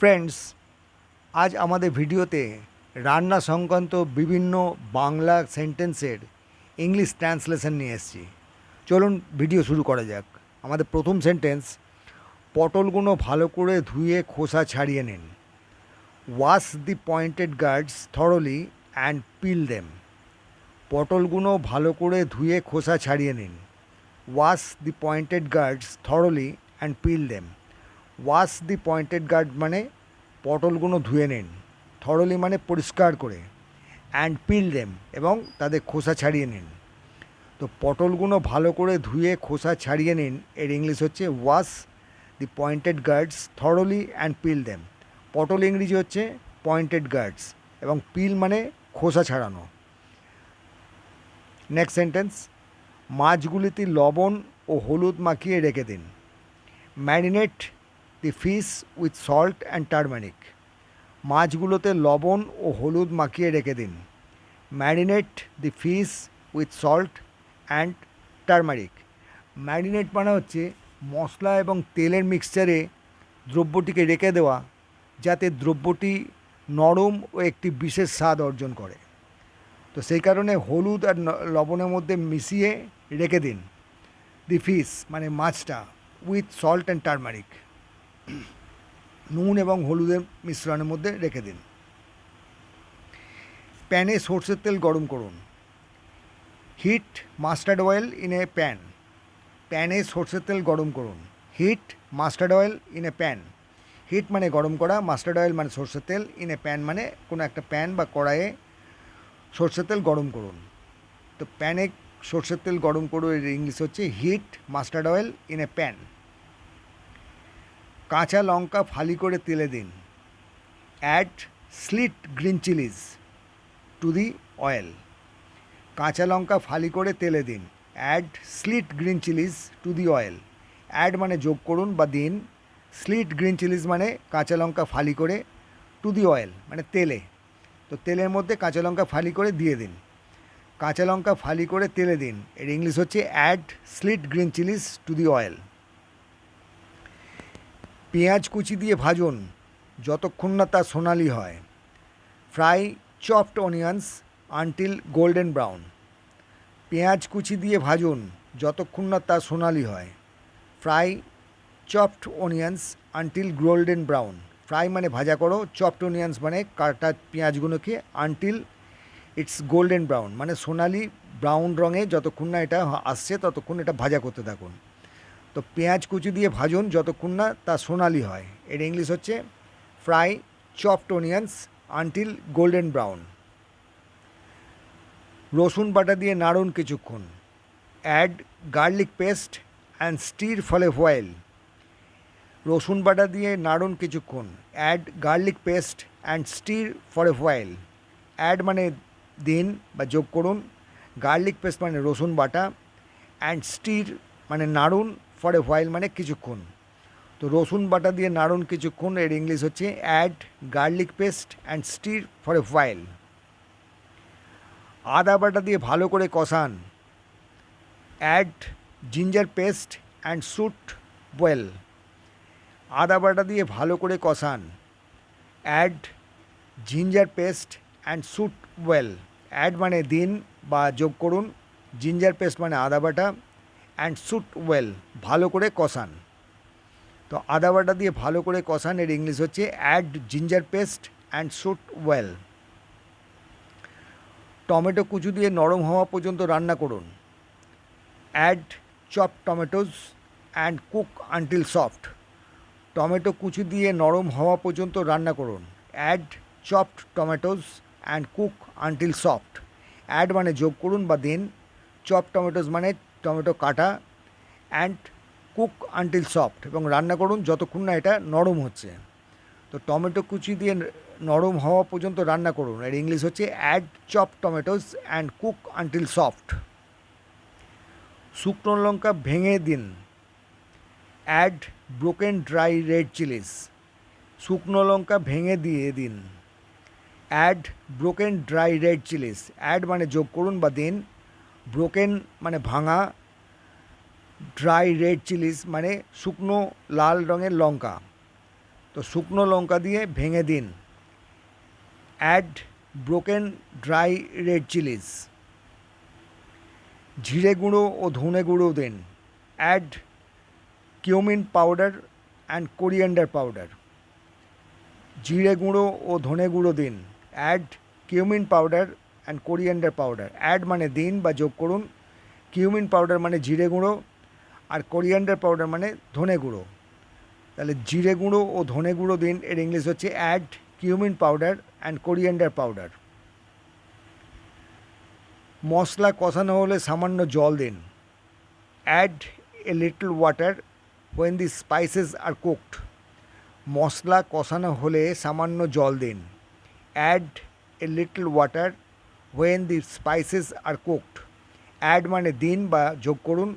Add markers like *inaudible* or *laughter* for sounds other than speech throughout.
Friends আজ আমাদের ভিডিওতে রান্না সংক্রান্ত বিভিন্ন বাংলা সেন্টেন্সের ইংলিশ ট্রান্সলেশন নিয়ে এসেছি। চলুন ভিডিও শুরু করা যাক। আমাদের প্রথম সেন্টেন্স পটলগুলো ভালো করে ধুয়ে খোসা ছাড়িয়ে নিন। Wash the pointed gourds thoroughly and peel them পটলগুলো ভালো করে ধুয়ে খোসা ছাড়িয়ে নিন। Wash the pointed gourds thoroughly and peel them wash the pointed gourd মানে পটলগুলো ধুয়ে নিন থরলি মানে পরিষ্কার করে অ্যান্ড পিল দেম এবং তাদের খোসা ছাড়িয়ে নিন। তো পটলগুলো ভালো করে ধুয়ে খোসা ছাড়িয়ে নিন, এর ইংলিশ হচ্ছে wash the pointed gourds thoroughly and peel them পটল ইংরেজি হচ্ছে পয়েন্টেড গার্ডস এবং পিল মানে খোসা ছাড়ানো। নেক্সট সেন্টেন্স মাছগুলিতে লবণ ও হলুদ মাখিয়ে রেখে দিন। Marinate the fish with salt and turmeric. মাছগুলোতে লবণ ও হলুদ মাখিয়ে রেখে দিন। Marinate the fish with salt and turmeric. Marinate মানে হচ্ছে মশলা এবং তেলের মিক্সচারে দ্রব্যটিকে রেখে দেওয়া, যাতে দ্রব্যটি নরম ও একটি বিশেষ স্বাদ অর্জন করে। তো সেই কারণে হলুদ আর লবণের মধ্যে মিশিয়ে রেখে দিন। দি ফিশ মানে মাছটা উইথ সল্ট অ্যান্ড টারমারিক। *clears throat* নুন এবং হলুদের মিশ্রণের মধ্যে রেখে দিন। প্যানে সর্ষের তেল গরম করুন। Heat mustard oil in a pan. প্যানে সর্ষের তেল গরম করুন। Heat mustard oil in a pan. Heat মানে গরম করা, মাস্টার্ড অয়েল মানে সর্ষের তেল, ইন এ প্যান মানে কোনো একটা প্যান বা কড়াইয়ে সর্ষের তেল গরম করুন। তো প্যানে সর্ষের তেল গরম করুন এর ইংলিশ হচ্ছে heat mustard oil in a pan. কাঁচা লঙ্কা ফালি করে তেলে দিন। Add slit green chillies to the oil কাঁচা লঙ্কা ফালি করে তেলে দিন। Add slit green chillies to the oil add মানে যোগ করুন বা দিন। স্লিট গ্রিন চিলিজ মানে কাঁচা লঙ্কা ফালি করে টু দি অয়েল মানে তেলে। তো তেলের মধ্যে কাঁচা লঙ্কা ফালি করে দিয়ে দিন। কাঁচা লঙ্কা ফালি করে তেলে দিন। এর ইংলিশ হচ্ছে add slit green chillies to the oil পেঁয়াজ কুচি দিয়ে ভাজুন, যতক্ষণ না তা সোনালি হয়। Fry chopped onions until golden brown পেঁয়াজ কুচি দিয়ে ভাজুন, যতক্ষণ না তা সোনালি হয়। Fry chopped onions until golden brown fry মানে ভাজা করো চপড অনিয়ন্স মানে কাটা পেঁয়াজগুলোকে আনটিল ইটস গোল্ডেন ব্রাউন মানে সোনালি ব্রাউন রঙে যতক্ষণ না এটা আসছে, ততক্ষণ এটা ভাজা করতে থাকুন। তো পেঁয়াজ কুচি দিয়ে ভাজুন যতক্ষণ না তা সোনালি হয়। এর ইংলিশ হচ্ছে fry chopped onions until golden brown. রসুন বাটা দিয়ে নাড়ুন কিছুক্ষণ। Add garlic paste and stir for a. রসুন বাটা দিয়ে নাড়ুন কিছুক্ষণ। Add garlic paste and stir a while. Add মানে দিন বা যোগ করুন। গার্লিক পেস্ট মানে রসুন বাটা। অ্যান্ড স্টির মানে নাড়ুন ফর এ হোয়াইল মানে কিছুক্ষণ। তো রসুন বাটা দিয়ে নাড়ুন কিছুক্ষণ, এর ইংলিশ হচ্ছে add garlic paste and stir for a while আদা বাটা দিয়ে ভালো করে কষান। Add ginger paste and saute well আদা বাটা দিয়ে ভালো করে কষান। Add ginger paste and saute well add মানে দিন বা যোগ করুন। জিঞ্জার পেস্ট মানে আদা বাটা। অ্যান্ড স্যুট ওয়েল ভালো করে কষান। তো আদা বাটা দিয়ে ভালো করে কষান, এর ইংলিশ হচ্ছে add ginger paste and saute well tomato কুচু দিয়ে নরম হওয়া পর্যন্ত রান্না করুন। Add chop tomatoes and cook until soft tomato কুচি দিয়ে নরম হওয়া পর্যন্ত রান্না করুন। Add chopped tomatoes and cook until soft add মানে যোগ করুন বা দিন। চপ টমেটোস মানে টমেটো কাটা অ্যান্ড কুক আনটিল সফট এবং রান্না করুন যতক্ষণ না এটা নরম হচ্ছে। তো টমেটো কুচি দিয়ে নরম হওয়া পর্যন্ত রান্না করুন। এর ইংলিশ হচ্ছে add chop tomatoes and cook until soft শুকনো লঙ্কা ভেঙে দিন। Add broken dry red chillies শুকনো লঙ্কা ভেঙে দিয়ে দিন। Add broken dry red chillies add মানে যোগ করুন বা দিন ব্রোকেন মানে ভাঙা ড্রাই রেড চিলিস মানে শুকনো লাল রঙের লঙ্কা। তো শুকনো লঙ্কা দিয়ে ভেঙে দিন। Add broken dry red chillies জিরে গুঁড়ো ও ধনে গুঁড়ো দিন। Add cumin powder and coriander powder জিরে গুঁড়ো ও ধনে গুঁড়ো দিন। Add cumin powder and coriander powder add মানে দিন বা যোগ করুন। কিউমিন পাউডার মানে জিরে গুঁড়ো আর কোরিয়েন্ডার পাউডার মানে ধনে গুঁড়ো। তাহলে জিরে গুঁড়ো ও ধনে গুঁড়ো দিন, এর ইংলিশ হচ্ছে add cumin powder and coriander powder মশলা কষানো হলে সামান্য জল দিন। Add a little water when the spices are cooked মশলা কষানো হলে সামান্য জল দিন। Add a little water when the spices are cooked add মানে দিন বা যোগ করুন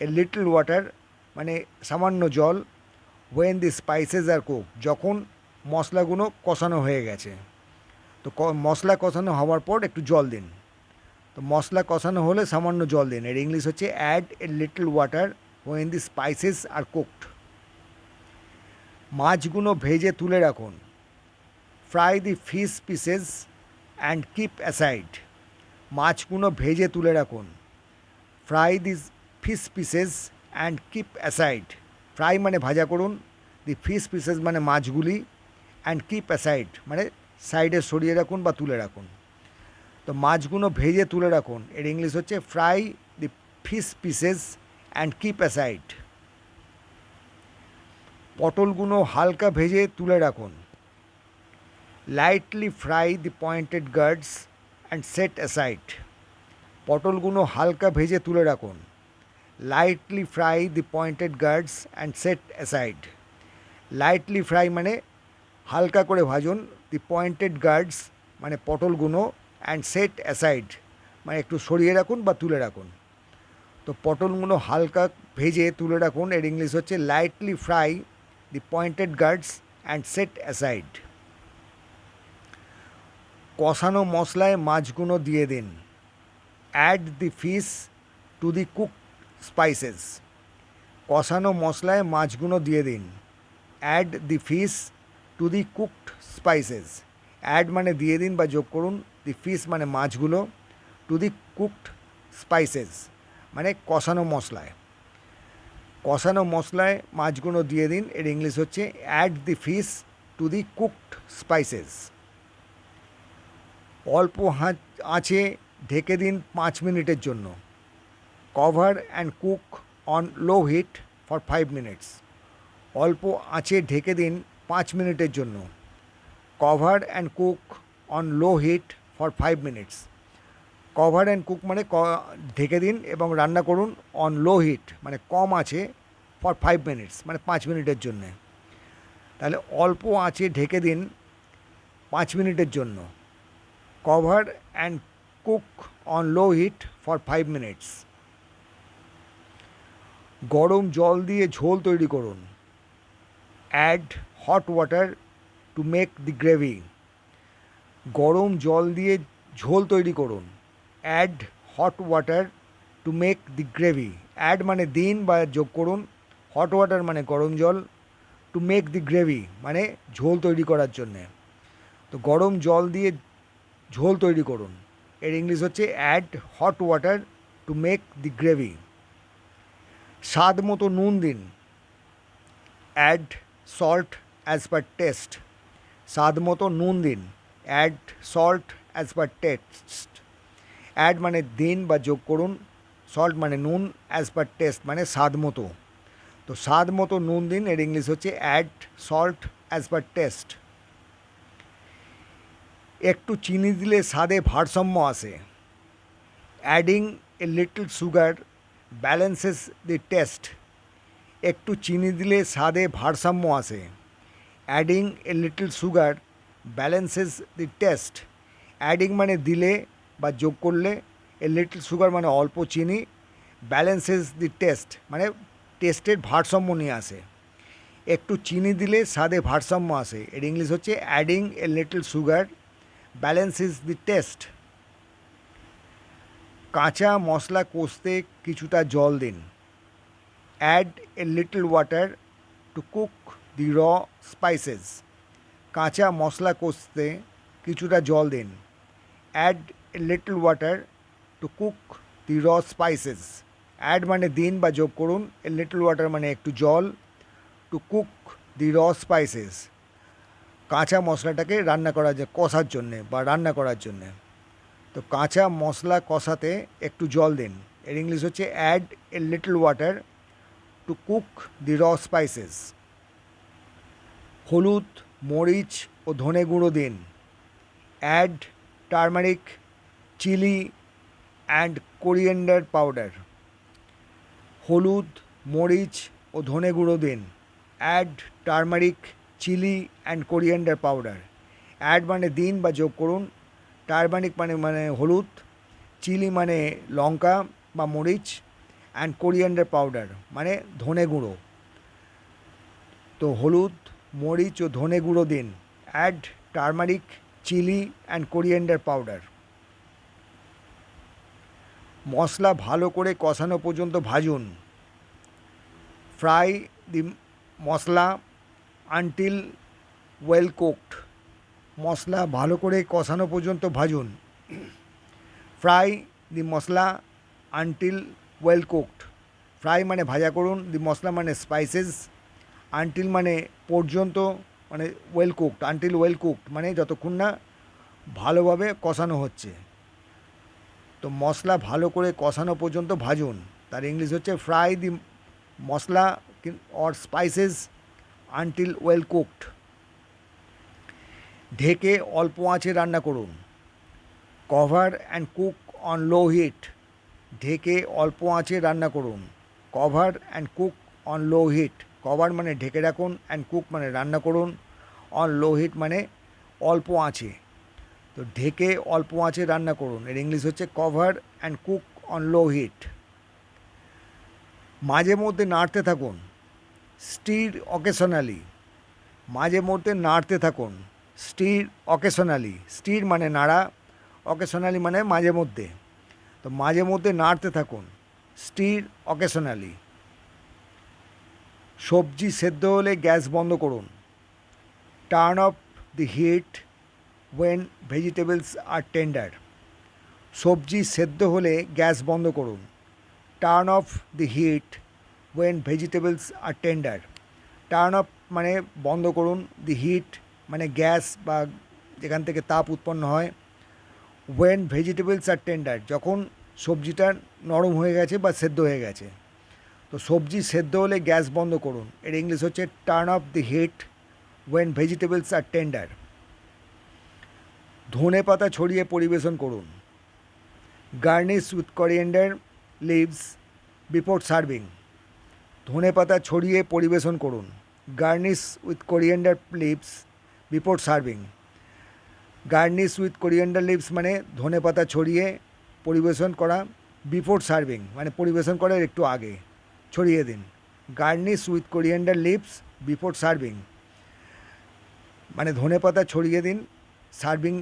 এ লিটল ওয়াটার মানে সামান্য জল when the spices are cook যখন মশলাগুলো কষানো হয়ে গেছে। তো মশলা কষানো হওয়ার পর একটু জল দিন। তো মশলা কষানো হলে সামান্য জল দিন। এর ইংলিশ হচ্ছে add a little water when the spices are cooked মাছগুলো ভেজে তুলে রাখুন। Fry the fish pieces and keep aside মাছগুলো ভেজে তুলে রাখুন। Fry this fish pieces and keep aside fry মানে ভাজা করুন। দি ফিশ পিসেস মানে মাছগুলি অ্যান্ড কিপ অ্যাসাইড মানে সাইডে সরিয়ে রাখুন বা তুলে রাখুন। তো মাছগুলো ভেজে তুলে রাখুন। এর ইংলিশ হচ্ছে fry the fish pieces and keep aside পটলগুলো হালকা ভেজে তুলে রাখুন। Lightly fry the pointed gourds and set aside পটলগুলো হালকা ভেজে তুলে রাখুন। Lightly fry the pointed gourds and set aside lightly fry মানে হালকা করে ভাজুন দি পয়েন্টেড গার্ডস মানে পটলগুলো অ্যান্ড সেট অ্যাসাইড মানে একটু সরিয়ে রাখুন বা তুলে রাখুন। তো পটলগুলো হালকা ভেজে তুলে রাখুন। এর ইংলিশ হচ্ছে lightly fry the pointed gourds and set aside কষানো মশলায় মাছগুলো দিয়ে দিন। Add the fish to the cook spices কষানো মশলায় মাছগুলো দিয়ে দিন। Add the fish to the cooked spices add মানে দিয়ে দিন বা যোগ করুন। দি ফিশ মানে মাছগুলো টু দি কুকড স্পাইসেস মানে কষানো মশলায়। কষানো মশলায় মাছগুলো দিয়ে দিন। এর ইংলিশ হচ্ছে add the fish to the cooked spices অল্প হাঁচ আঁচে ঢেকে দিন পাঁচ মিনিটের জন্য। Cover and cook on low heat for five minutes. অল্প আঁচে ঢেকে দিন পাঁচ মিনিটের জন্য। Cover and cook on low heat for five minutes. Cover and cook মানে ক- ঢেকে দিন এবং রান্না করুন অন লো হিট মানে কম আছে ফর ফাইভ মিনিটস মানে পাঁচ মিনিটের জন্যে। তাহলে অল্প আঁচে ঢেকে দিন পাঁচ মিনিটের জন্য। Cover and cook on low heat for five minutes গরম জল দিয়ে ঝোল তৈরি করুন। Add hot water to make the gravy গরম জল দিয়ে ঝোল তৈরি করুন। Add hot water to make the gravy add মানে দিন বা যোগ করুন। হট ওয়াটার মানে গরম জল। টু মেক দি গ্রেভি মানে ঝোল তৈরি করার জন্যে। তো গরম জল দিয়ে ঝোল তৈরি করুন। এর ইংলিশ হচ্ছে add hot water to make the gravy স্বাদ মতো নুন দিন। Add salt as per taste স্বাদ মতো নুন দিন। Add salt as per taste add মানে দিন বা যোগ করুন। সল্ট মানে নুন অ্যাজ পার টেস্ট মানে স্বাদ মতো। তো স্বাদ মতো নুন দিন, এর ইংলিশ হচ্ছে add salt as per taste একটু চিনি দিলে স্বাদে ভারসাম্য আসে। Adding a little sugar balances the taste একটু চিনি দিলে স্বাদে ভারসাম্য আসে। Adding a little sugar balances the taste adding মানে দিলে বা যোগ করলে এ লিটল সুগার মানে অল্প চিনি ব্যালেন্সেস দি টেস্ট মানে টেস্টের ভারসাম্য নিয়ে আসে। একটু চিনি দিলে স্বাদে ভারসাম্য আসে। এর ইংলিশ হচ্ছে adding a little sugar balances the taste কাঁচা মশলা কষতে কিছুটা জল দিন। Add a little water to cook the raw spices কাঁচা মশলা কষতে কিছুটা জল দিন। Add a little water to cook the raw spices add মানে দিন বা যোগ করুন। এ লিটল ওয়াটার মানে একটু জল। Two cook the raw spices কাঁচা মশলাটাকে রান্না করা যায় কষার জন্যে বা রান্না করার জন্যে। তো কাঁচা মশলা কষাতে একটু জল দিন। এর ইংলিশ হচ্ছে add a little water to cook the raw spices হলুদ, মরিচ ও ধনে গুঁড়ো দিন। Add turmeric chilli and coriander powder হলুদ, মরিচ ও ধনে গুঁড়ো দিন। Add turmeric chilli and coriander powder. Add মানে দিন বা যোগ করুন। টার্মারিক মানে মানে হলুদ। চিলি মানে লঙ্কা বা মরিচ। অ্যান্ড কোরিয়েন্ডার পাউডার মানে ধনে গুঁড়ো। তো হলুদ, মরিচ ও ধনে গুঁড়ো দিন। Add turmeric, chilli and coriander powder. মশলা ভালো করে কষানো পর্যন্ত ভাজুন। Fry the masala until well cooked মশলা ভালো করে কষানো পর্যন্ত ভাজুন। Fry the masala until well cooked fry মানে ভাজা করুন দি মশলা মানে স্পাইসেস আনটিল মানে পর্যন্ত মানে well cooked until well cooked মানে যতক্ষণ না ভালোভাবে কষানো হচ্ছে। তো মশলা ভালো করে কষানো পর্যন্ত ভাজুন। তার ইংলিশ হচ্ছে fry the masala or spices until well cooked ঢেকে অল্প আঁচে রান্না করুন। Cover and cook on low heat ঢেকে অল্প আঁচে রান্না করুন। Cover and cook on low heat cover মানে ঢেকে রাখুন অ্যান্ড কুক মানে রান্না করুন। অন লো হিট মানে অল্প আঁচে। তো ঢেকে অল্প আঁচে রান্না করুন। এর ইংলিশ হচ্ছে cover and cook on low heat মাঝে মধ্যে নাড়তে থাকুন। Stir occasionally. মাঝে মধ্যে নাড়তে থাকুন। Stir occasionally. স্টির মানে নাড়া, অকেশনালি মানে মাঝে মধ্যে। তো মাঝে মধ্যে নাড়তে থাকুন। Stir occasionally. সবজি সেদ্ধ হলে গ্যাস বন্ধ করুন। Turn off the heat when vegetables are tender সবজি সেদ্ধ হলে গ্যাস বন্ধ করুন। Turn off the heat when vegetables are tender turn off মানে বন্ধ করুন দি হিট মানে গ্যাস বা যেখান থেকে তাপ উৎপন্ন হয়। ওয়েন ভেজিটেবলস আর টেন্ডার যখন সবজিটা নরম হয়ে গেছে বা সেদ্ধ হয়ে গেছে। তো সবজি সেদ্ধ হলে গ্যাস বন্ধ করুন। এর ইংলিশ হচ্ছে turn off the heat when vegetables are tender ধনে পাতা ছড়িয়ে পরিবেশন করুন। Garnish with coriander leaves before serving ধনে পাতা ছড়িয়ে পরিবেশন করুন। Garnish with coriander leaves before serving garnish with coriander leaves মানে ধনে পাতা ছড়িয়ে পরিবেশন করা বিফোর সার্ভিং মানে পরিবেশন করার একটু আগে। ছড়িয়ে দিন। Garnish with coriander leaves before serving মানে ধনে পাতা ছড়িয়ে দিন সার্ভিং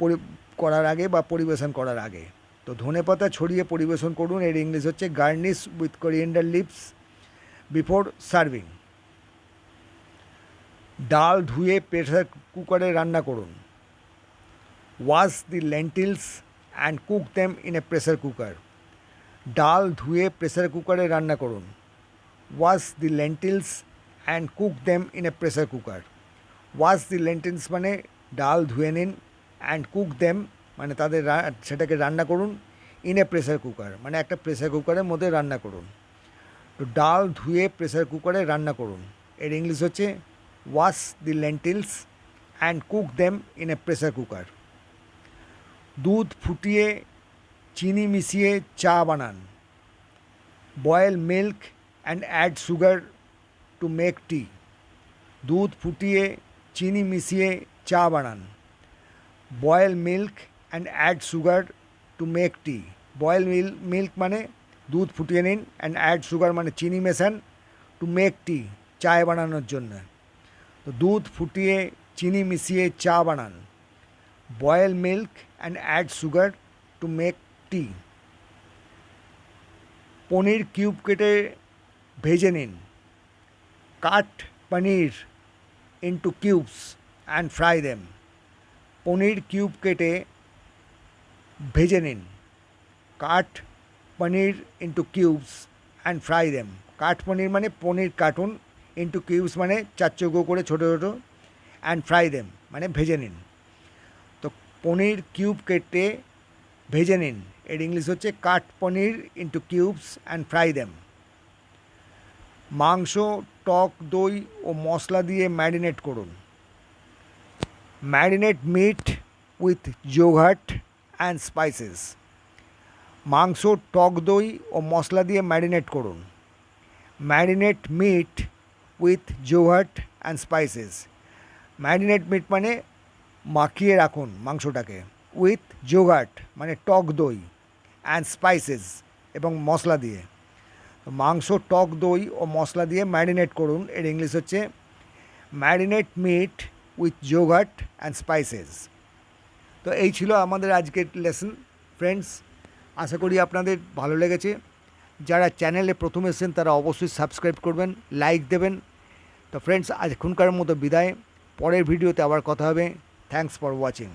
পরি, করার আগে বা পরিবেশন করার আগে। তো ধনে পাতা ছড়িয়ে পরিবেশন করুন, এর ইংলিশ হচ্ছে garnish with coriander leaves before serving. ডাল ধুয়ে প্রেসার কুকারে রান্না করুন। Wash the lentils and cook them in a pressure cooker. ডাল ধুয়ে প্রেসার কুকারে রান্না করুন। Wash the lentils and cook them in a pressure cooker. Wash the lentils মানে ডাল ধুয়ে নিন অ্যান্ড কুক দেম মানে তাদের সেটাকে রান্না করুন ইন এ প্রেসার কুকার। মানে একটা প্রেসার কুকারের মধ্যে রান্না করুন। তো ডাল ধুয়ে প্রেসার কুকারে রান্না করুন। এর ইংলিশ হচ্ছে wash the lentils and cook them in a pressure cooker দুধ ফুটিয়ে, চিনি মিশিয়ে চা বানান। Boil milk and add sugar to make tea দুধ ফুটিয়ে, চিনি মিশিয়ে চা বানান। Boil milk and add sugar to make tea boil mil milk মানে দুধ ফুটিয়ে নিন অ্যান্ড অ্যাড সুগার মানে চিনি মেশান টু মেক টি চায় বানানোর জন্য তো দুধ ফুটিয়ে চিনি মিশিয়ে চা বানান boil milk and add sugar to make tea paneer cube কেটে ভেজে নিন cut paneer into cubes and fry them paneer cube কেটে ভেজে নিন cut paneer into cubes and fry them cut paneer মানে পনির কাটুন ইন্টু কিউবস মানে চার চৌকো করে ছোটো ছোটো অ্যান্ড ফ্রাই দেম মানে ভেজে নিন। তো পনির কিউব কেটে ভেজে নিন। এর ইংলিশ হচ্ছে cut paneer into cubes and fry them মাংস, টক, দই ও মশলা দিয়ে ম্যারিনেট করুন। Marinate meat with yogurt and spices মাংস, টক দই ও মশলা দিয়ে ম্যারিনেট করুন। Marinate meat with yogurt and spices. Marinate meat মানে মাখিয়ে রাখুন মাংসটাকে। উইথ যোগাট মানে টক দই অ্যান্ড স্পাইসেস এবং মশলা দিয়ে। মাংস, টক দই ও মশলা দিয়ে ম্যারিনেট করুন। এর ইংলিশ হচ্ছে marinate meat with yogurt and spices. তো এই ছিল আমাদের আজকের লেসন। ফ্রেন্ডস আশা করি আপনাদের ভালো লেগেছে। যারা চ্যানেলে প্রথম এসেছেন, তারা অবশ্যই সাবস্ক্রাইব করবেন, লাইক দেবেন। তো ফ্রেন্ডস আজ এখনকার মতো বিদায়। পরের ভিডিওতে আবার কথা হবে। Thanks for watching